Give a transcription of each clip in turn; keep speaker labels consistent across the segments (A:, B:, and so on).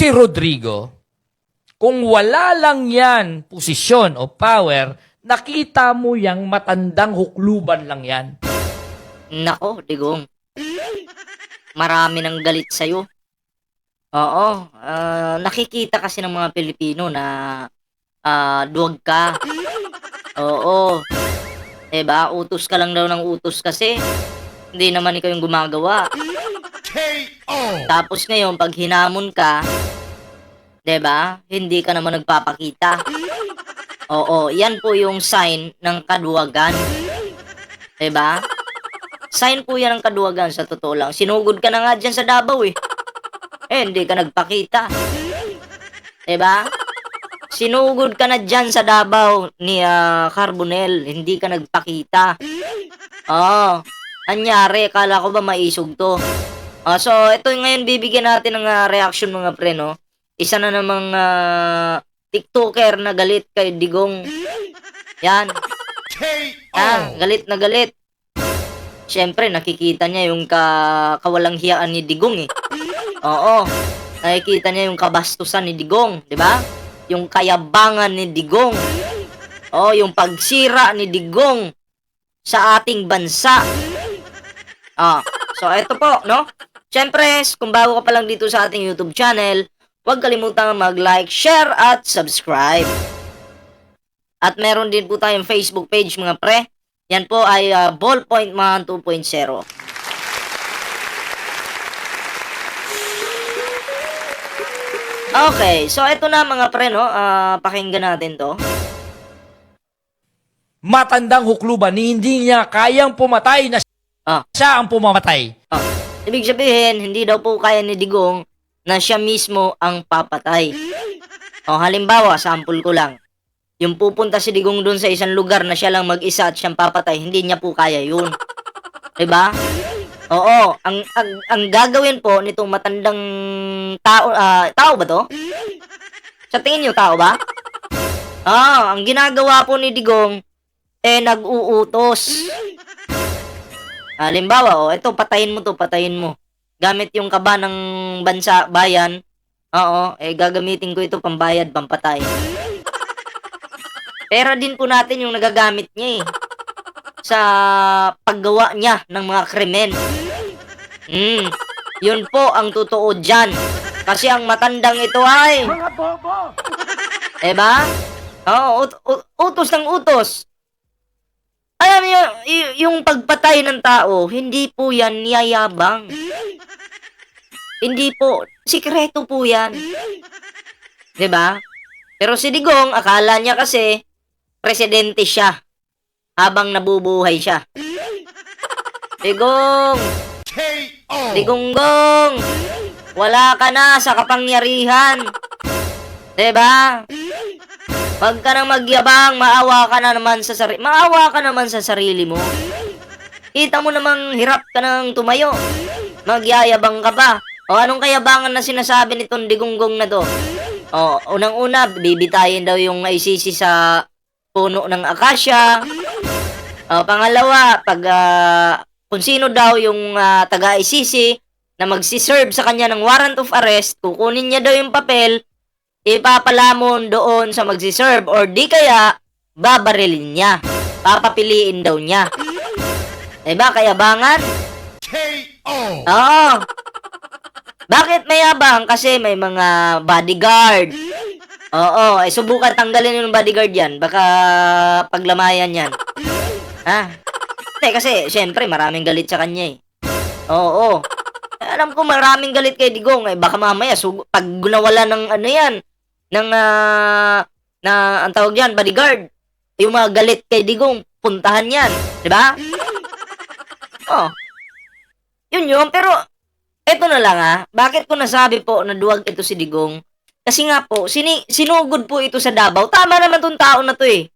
A: si Rodrigo, kung wala lang yan posisyon o power, nakita mo yang matandang hukluban lang yan.
B: Nako, digong. Marami nang galit sa'yo. Oo, ah, nakikita kasi ng mga Pilipino na ah, duwag ka. Oo. Diba? Utos ka lang daw ng utos kasi. Hindi naman ikaw yung gumagawa. Tapos ngayon, pag hinamon ka, ba? Hindi ka naman nagpapakita. Oo, 'yan po yung sign ng kaduwagan. ba? Sign po 'yan ng kaduwagan sa totoo lang. Sinugod ka na nga diyan sa Davao eh. Eh, hindi ka nagpakita. ba? Sinugod ka na diyan sa Davao ni ah, Carbonel, hindi ka nagpakita. Oo. Anyari, kala ko ba maisog to? Ah, so, ito ngayon bibigyan natin ng ah, reaction mga pre, no? Isa na namang ah, TikToker na galit kay Digong. Yan. Ah, galit na galit. Siyempre, nakikita niya yung ka kawalang hiyaan ni Digong eh. Oo. Nakikita niya yung kabastusan ni Digong, di ba? Yung kayabangan ni Digong. Oh, yung pagsira ni Digong sa ating bansa. Ah, so ito po, no? Siyempre, kung bago ka pa lang dito sa ating YouTube channel, huwag kalimutang mag-like, share, at subscribe. At meron din po tayong Facebook page, mga pre. Yan po ay ah, Ballpoint Man 2.0. Okay, so ito na mga pre, no? Ah, pakinggan natin to.
A: Matandang hukluban, ni hindi niya kayang pumatay na
B: Ah.
A: siya ang pumamatay.
B: Ah, ibig sabihin, hindi daw po kaya ni Digong na siya mismo ang papatay. O halimbawa, sample ko lang. Yung pupunta si Digong dun sa isang lugar na siya lang mag-isa at siyang papatay, hindi niya po kaya yun. 'Di ba? Oo, ang, ang ang gagawin po nitong matandang tao, ah, tao ba to? Sa tingin niyo tao ba? Ah, ang ginagawa po ni Digong eh nag-uutos. Halimbawa, oh, ito, patayin mo to, patayin mo. Gamit yung kaba ng bansa, bayan. Oo, eh, gagamitin ko ito pambayad, pampatay. Pera din po natin yung nagagamit niya eh. Sa paggawa niya ng mga krimen. Hmm, yun po ang totoo dyan. Kasi ang matandang ito ay... Mga bobo! Diba? Oo, ut- ut- utos ng utos. Alam niyo, yung pagpatay ng tao, hindi po yan niyayabang. Hindi po, sikreto po yan. ba? Pero si Digong, akala niya kasi, presidente siya. Habang nabubuhay siya. Digong! Digonggong! Wala ka na sa kapangyarihan. 'Di ba? Huwag ka nang magyabang, maawa ka na naman sa sarili. Maawa ka naman sa sarili mo. Kita mo namang hirap ka nang tumayo. Magyayabang ka pa. O anong kayabangan na sinasabi nitong digunggong na to? O, unang-una, bibitayin daw yung ICC sa puno ng akasya. O, pangalawa, pag ah, kung sino daw yung ah, taga-ICC na magsiserve sa kanya ng warrant of arrest, kukunin niya daw yung papel, ipapalamon doon sa magsiserve or di kaya babarilin niya. Papapiliin daw niya. Diba, kayabangan? Oo. Bakit mayabang? Kasi may mga bodyguard. Oo, eh subukan tanggalin yung bodyguard yan. Baka paglamayan yan. Ha? Hindi, kasi syempre maraming galit sa kanya eh. Oo. Alam ko maraming galit kay Digong. Eh, baka mamaya, sug- pag nawala ng ano yan, ng, ah, na, ang tawag yan, bodyguard, yung mga galit kay Digong, puntahan yan. Di ba? Oh. Yun yun, pero, eto na lang ah, bakit ko nasabi po na duwag ito si Digong? Kasi nga po, sini, sinugod po ito sa Davao. Tama naman tong tao na to eh.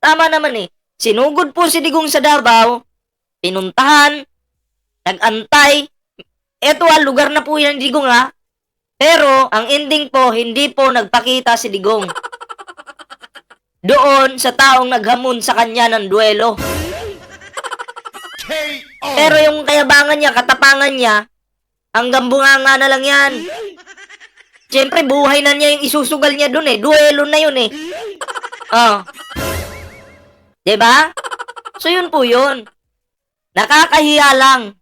B: Tama naman eh. Sinugod po si Digong sa Davao, pinuntahan, nag-antay, eto ah, lugar na po yan Digong ah. Pero, ang ending po, hindi po nagpakita si Digong. Doon sa taong naghamon sa kanya ng duelo. Pero yung kayabangan niya, katapangan niya, hanggang bunganga na lang yan. Siyempre, buhay na niya yung isusugal niya dun eh. Duelo na yun eh. Oh. ba? So yun po yun. Nakakahiya lang.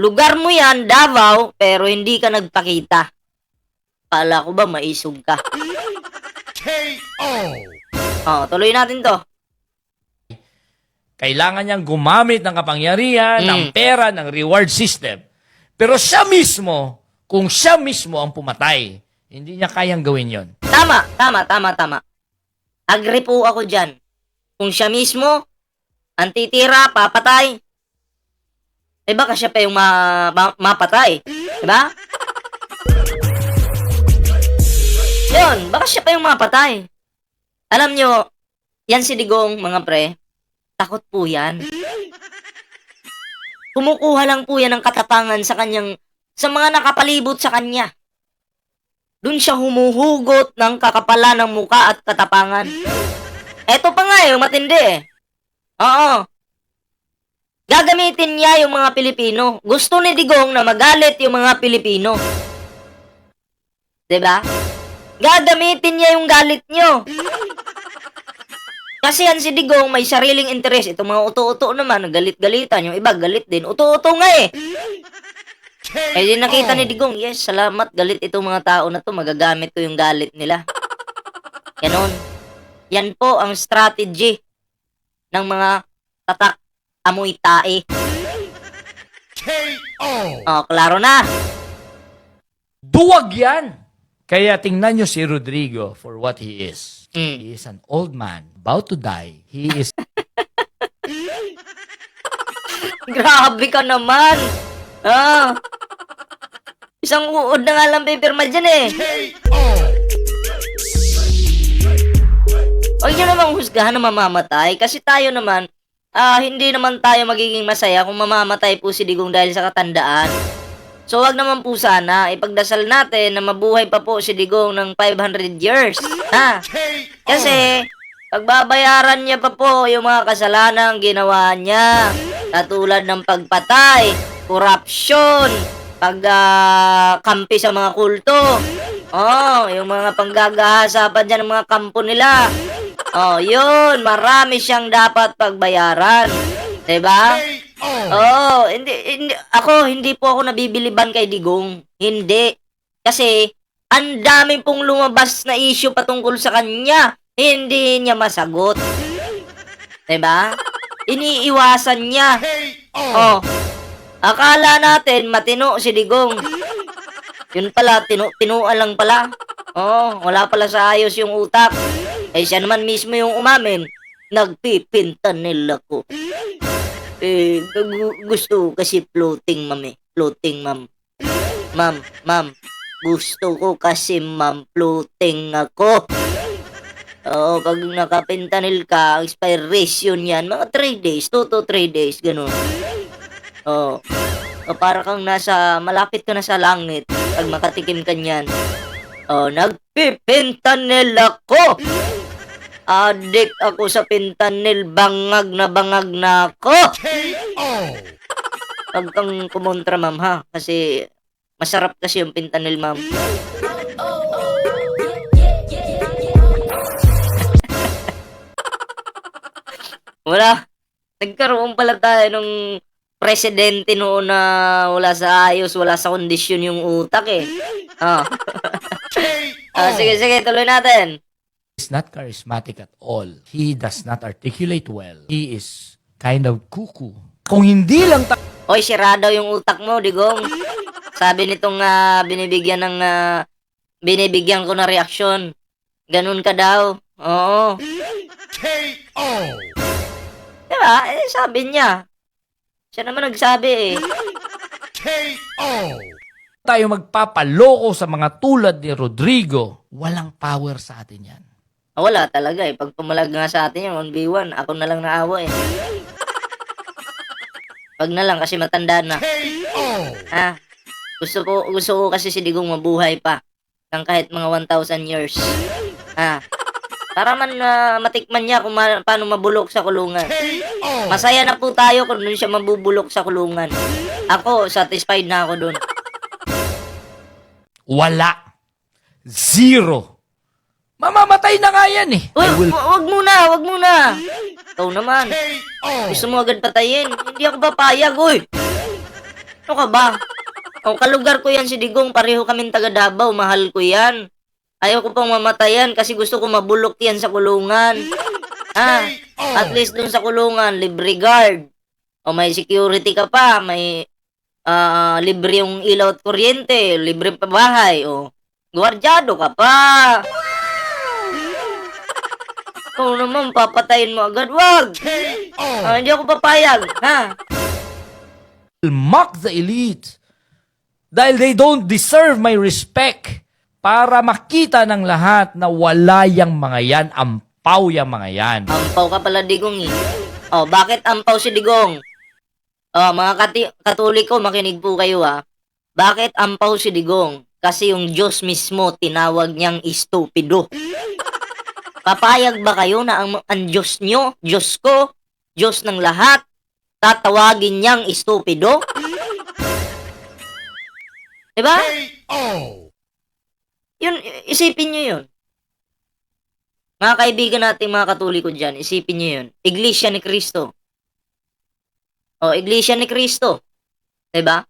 B: Lugar mo yan, Davao, pero hindi ka nagpakita. Kala ko ba maisog ka? Oh, tuloy natin to.
A: Kailangan niyang gumamit ng kapangyarihan,
B: Mm.
A: ng pera, ng reward system. Pero siya mismo, kung siya mismo ang pumatay, hindi niya kayang gawin yon.
B: Tama, tama, tama, tama. Agree po ako dyan. Kung siya mismo, ang titira, papatay, eh baka siya pa yung ma- ma- mapatay. Diba? Yun, baka siya pa yung mapatay. Alam nyo, yan si Digong, mga pre, takot po yan. Kumukuha lang po yan ng katapangan sa kanyang, sa mga nakapalibot sa kanya. Doon siya humuhugot ng kakapala ng muka at katapangan. Eto pa nga yung matindi eh. Oo. Gagamitin niya yung mga Pilipino. Gusto ni Digong na magalit yung mga Pilipino. ba? Gagamitin niya yung galit nyo. Kasi yan si Digong may sariling interes. Itong mga uto-uto naman, galit-galitan. Yung iba galit din. Uto-uto nga eh. Eh di nakita ni Digong, yes, salamat, galit itong mga tao na to, magagamit ko yung galit nila. Ganon. Yan po ang strategy ng mga tatak amoy tae. Oh, klaro na.
A: Duwag yan! Kaya tingnan niyo si Rodrigo for what he is.
B: Mm.
A: He is an old man about to die. He is
B: Grabe ka naman. Ah. Isang uod na nga lang pipirma dyan eh. Huwag nyo namang husgahan na mamamatay kasi tayo naman, ah, hindi naman tayo magiging masaya kung mamamatay po si Digong dahil sa katandaan. So wag naman po sana, ipagdasal natin na mabuhay pa po si Digong ng 500 years. Ha? Kasi, pagbabayaran niya pa po yung mga kasalanang ginawa niya. Katulad ng pagpatay, korupsyon, pagkampi sa mga kulto. Oh, yung mga panggagahasa pa dyan ng mga kampo nila. Oh, yun, marami siyang dapat pagbayaran. 'Di ba? Oh, hindi, hindi ako hindi po ako nabibiliban kay Digong. Hindi. Kasi ang dami pong lumabas na issue patungkol sa kanya. Hindi niya masagot. 'Di ba? Iniiwasan niya. Oh. Akala natin matino si Digong. Yun pala, tinu tinuan lang pala. Oh, wala pala sa ayos yung utak. Eh siya naman mismo yung umamin. Nagpipinta nila ko. Eh, gu- gusto kasi floating, ma'am eh. Floating, ma'am. Ma'am, ma'am. Gusto ko kasi, ma'am, floating ako. Oo, pag nakapintanil ka, expiration yan, mga 3 days, 2 to 3 days, ganun. Oo. O para kang nasa, malapit ka na sa langit, pag makatikim ka niyan. Oh, nagpipintanil ako! Adik ako sa pintanil, bangag na bangag na ako! Huwag kang kumontra, ma'am, ha? Kasi masarap kasi yung pintanil, ma'am. Wala. Nagkaroon pala tayo nung presidente noon na wala sa ayos, wala sa kondisyon yung utak eh. Ah. ah, sige, sige, tuloy natin.
A: Is not charismatic at all. He does not articulate well. He is kind of cuckoo. Kung hindi lang ta-
B: Hoy, sira daw yung utak mo, digong. Sabi nitong ah, binibigyan ng ah, binibigyan ko na reaksyon. Ganun ka daw. Oo. Diba? Eh, sabi niya. Siya naman nagsabi eh.
A: tayo magpapaloko sa mga tulad ni Rodrigo, walang power sa atin yan.
B: Ah, wala talaga eh. Pag pumalag nga sa atin yung 1v1, ako na lang naawa eh. Pag na lang kasi matanda na. Ha? Gusto ko, gusto ko kasi si Digong mabuhay pa. Ng kahit mga 1,000 years. Ha? Para man ah, matikman niya kung ma- paano mabulok sa kulungan. Masaya na po tayo kung doon siya mabubulok sa kulungan. Ako, satisfied na ako doon.
A: Wala. Zero. Mamamatay na nga yan eh.
B: Uy,
A: will
B: wa- wag muna, wag muna. Ikaw naman. Gusto mo agad patayin. Hindi ako papayag, uy. Ano ka ba? O, kalugar ko yan si Digong. Pareho kaming taga Davao. Mahal ko yan. Ayaw ko pang mamatayan kasi gusto ko mabulok yan sa kulungan. Ah, at least dun sa kulungan, libre guard. O may security ka pa, may ah, libre yung ilaw at kuryente, libre pa bahay, o gwardyado ka pa. Ikaw naman, papatayin mo agad, wag! Ah, hindi ako papayag, ha?
A: mock the elite dahil they don't deserve my respect para makita ng lahat na wala yang mga yan, ampaw yang mga yan.
B: Ampaw ka pala, Digong, eh. Oh, bakit ampaw si Digong? Oh, mga kati- katoliko, makinig po kayo, ha? Bakit ampaw si Digong? Kasi yung Diyos mismo, tinawag niyang istupido. Papayag ba kayo na ang, ang Diyos nyo, Diyos ko, Diyos ng lahat, tatawagin niyang istupido? Diba? Yun, isipin nyo yun. Mga kaibigan nating mga katoliko dyan, isipin nyo yun. Iglesia ni Kristo. O, Iglesia ni Kristo. 'Di ba?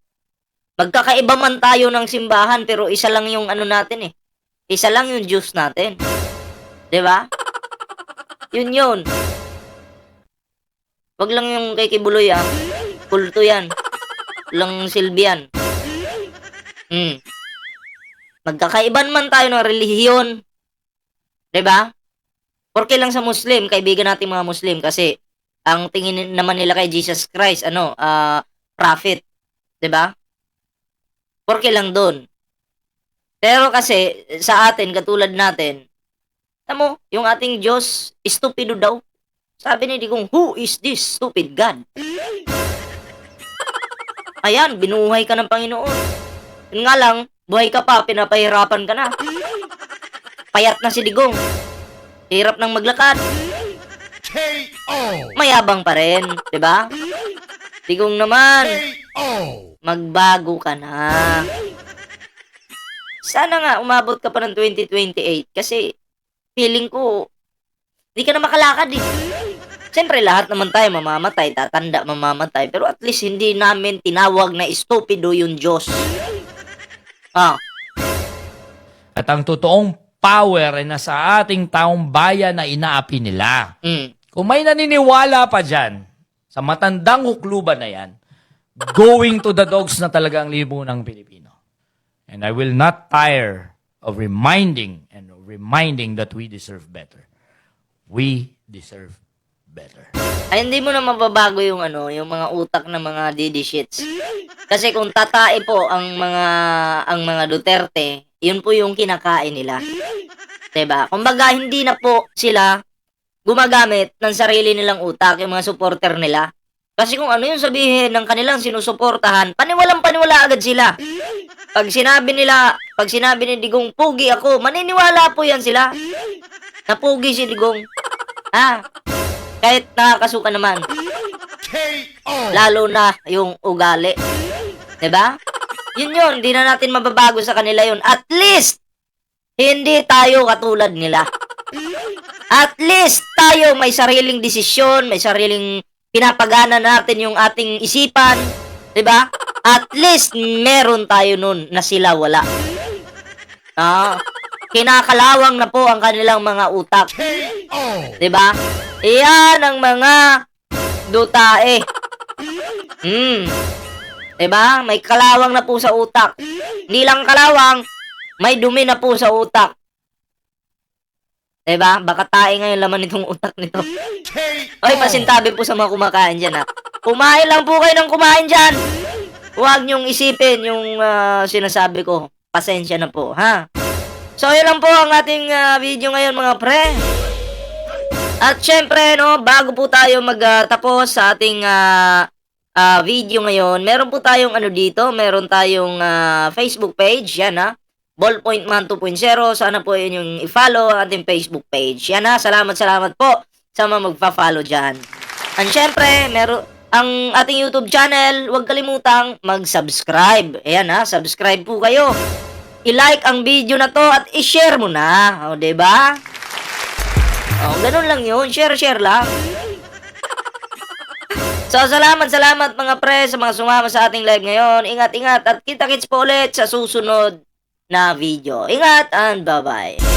B: Magkakaiba man tayo ng simbahan, pero isa lang yung ano natin eh. Isa lang yung Diyos natin. 'Di ba? Yun yun. Wag lang yung kay Kibuloy ah. Kulto yan. Lang silbiyan. Hmm. Magkakaiban man tayo ng relihiyon. 'Di ba? Porque lang sa Muslim, kaibigan natin mga Muslim kasi ang tingin naman nila kay Jesus Christ, ano, ah, prophet. 'Di ba? Porque lang doon. Pero kasi sa atin katulad natin, tamo, yung ating Diyos, stupido daw. Sabi ni Digong, who is this stupid God? Ayan, binuhay ka ng Panginoon. Yun nga lang, buhay ka pa, pinapahirapan ka na. Payat na si Digong. Hirap nang maglakad. Mayabang pa rin, 'di ba? Digong naman, magbago ka na. Sana nga umabot ka pa ng 2028 kasi feeling ko hindi ka na makalakad eh. Siyempre, lahat naman tayo mamamatay, tatanda, mamamatay. Pero at least hindi namin tinawag na stupido yung Diyos. Ah,
A: At ang totoong power ay nasa ating taong bayan na inaapi nila.
B: mm.
A: Kung may naniniwala pa dyan, sa matandang hukluban na yan, going to the dogs na talaga ang lipunang Pilipino. And I will not tire of reminding and reminding that we deserve better. We deserve better.
B: Ay, hindi mo na mababago yung ano, yung mga utak ng mga DD shits. Kasi kung tatae po ang mga ang mga Duterte, yun po yung kinakain nila. 'Di ba? Kumbaga hindi na po sila gumagamit ng sarili nilang utak, yung mga supporter nila. Kasi kung ano yung sabihin ng kanilang sinusuportahan, paniwalang paniwala agad sila. Pag sinabi nila, pag sinabi ni Digong, pugi ako, maniniwala po yan sila. Na pugi si Digong. Ha? Kahit nakakasuka naman. Lalo na yung ugali. 'Di ba? Yun yun, hindi na natin mababago sa kanila yun. At least, hindi tayo katulad nila. At least, tayo may sariling desisyon, may sariling pinapagana natin yung ating isipan. 'Di ba? At least, meron tayo nun na sila wala. Ah, kinakalawang na po ang kanilang mga utak. 'Di ba? Iyan ang mga dutae. Hmm. 'Di ba? May kalawang na po sa utak. Hindi lang kalawang, may dumi na po sa utak. 'Di ba? Baka tae ngayon laman nitong utak nito. Oy, pasintabi po sa mga kumakain diyan ha. Kumain lang po kayo ng kumain diyan. Huwag niyong isipin yung ah, sinasabi ko. Pasensya na po, ha? So, yun lang po ang ating ah, video ngayon mga pre. At syempre, no, bago po tayo magtapos sa ating ah, ah, video ngayon, meron po tayong ano dito, meron tayong ah, Facebook page, yan ha. Ballpoint Man 2.0, sana po yun yung i-follow ang ating Facebook page. Yan ha, salamat, salamat po sa mga magpa-follow dyan. And syempre, meron, ang ating YouTube channel, huwag kalimutang mag-subscribe. Ayan ha, subscribe po kayo. i-like ang video na to at i-share mo na. O, ba? O, ganun lang yun. Share-share lang. So, salamat, salamat mga pre sa mga sumama sa ating live ngayon. Ingat, ingat at kita-kits po ulit sa susunod na video. Ingat and bye-bye.